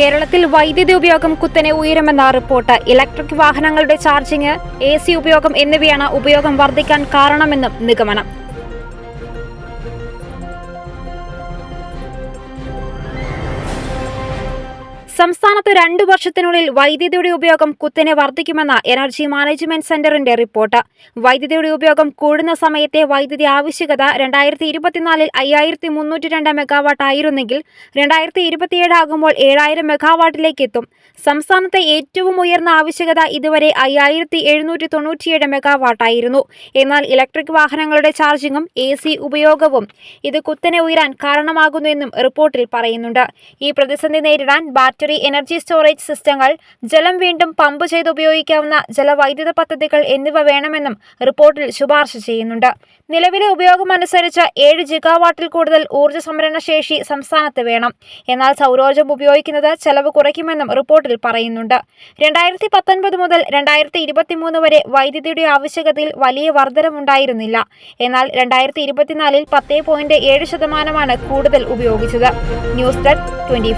കേരളത്തിൽ വൈദ്യുതി ഉപയോഗം കുത്തനെ ഉയരുമെന്ന റിപ്പോർട്ട്. ഇലക്ട്രിക് വാഹനങ്ങളുടെ ചാർജിംഗ് എ സി ഉപയോഗം എന്നിവയാണ് ഉപയോഗം വർദ്ധിക്കാൻ കാരണമെന്നും നിഗമനം. സംസ്ഥാനത്ത് രണ്ടു വർഷത്തിനുള്ളിൽ വൈദ്യുതിയുടെ ഉപയോഗം കുത്തനെ വർദ്ധിക്കുമെന്ന എനർജി മാനേജ്മെന്റ് സെന്ററിന്റെ റിപ്പോർട്ട്. വൈദ്യുതിയുടെ ഉപയോഗം കൂടുന്ന സമയത്തെ വൈദ്യുതി ആവശ്യകത രണ്ടായിരത്തി ഇരുപത്തിനാലിൽ അയ്യായിരത്തി മുന്നൂറ്റി രണ്ട് മെഗാവാട്ട് ആയിരുന്നെങ്കിൽ രണ്ടായിരത്തി ഇരുപത്തിയേഴ് ആകുമ്പോൾ ഏഴായിരം മെഗാവാട്ടിലേക്ക് എത്തും. സംസ്ഥാനത്തെ ഏറ്റവും ഉയർന്ന ആവശ്യകത ഇതുവരെ അയ്യായിരത്തി എഴുന്നൂറ്റി തൊണ്ണൂറ്റിയേഴ് മെഗാവാട്ടായിരുന്നു എന്നാൽ ഇലക്ട്രിക് വാഹനങ്ങളുടെ ചാർജിങ്ങും എ സി ഉപയോഗവും ഇത് കുത്തനെ ഉയരാൻ കാരണമാകുന്നുവെന്നും റിപ്പോർട്ടിൽ പറയുന്നുണ്ട്. ഈ പ്രതിസന്ധി നേരിടാൻ ബാറ്ററി എനർജി സ്റ്റോറേജ് സിസ്റ്റങ്ങൾ ജലം വീണ്ടും പമ്പ് ചെയ്ത് ഉപയോഗിക്കാവുന്ന ജലവൈദ്യുത പദ്ധതികൾ എന്നിവ വേണമെന്നും റിപ്പോർട്ടിൽ ശുപാർശ ചെയ്യുന്നുണ്ട്. നിലവിലെ ഉപയോഗം ഉപയോഗമനുസരിച്ച് ഏഴ് ജിഗാവാട്ടിൽ കൂടുതൽ ഊർജ സംഭരണ ശേഷി സംസ്ഥാനത്ത് വേണം. എന്നാൽ സൗരോർജം ഉപയോഗിക്കുന്നത് ചെലവ് കുറയ്ക്കുമെന്നും റിപ്പോർട്ടിൽ പറയുന്നുണ്ട്. രണ്ടായിരത്തി പത്തൊൻപത് മുതൽ രണ്ടായിരത്തി ഇരുപത്തിമൂന്ന് വരെ വൈദ്യുതിയുടെ ആവശ്യകതയിൽ വലിയ വർധനമുണ്ടായിരുന്നില്ല. എന്നാൽ രണ്ടായിരത്തി ഇരുപത്തിനാലിൽ പത്ത് പോയിന്റ് ഏഴ് ശതമാനമാണ് കൂടുതൽ ഉപയോഗിച്ചത്. News desk twenty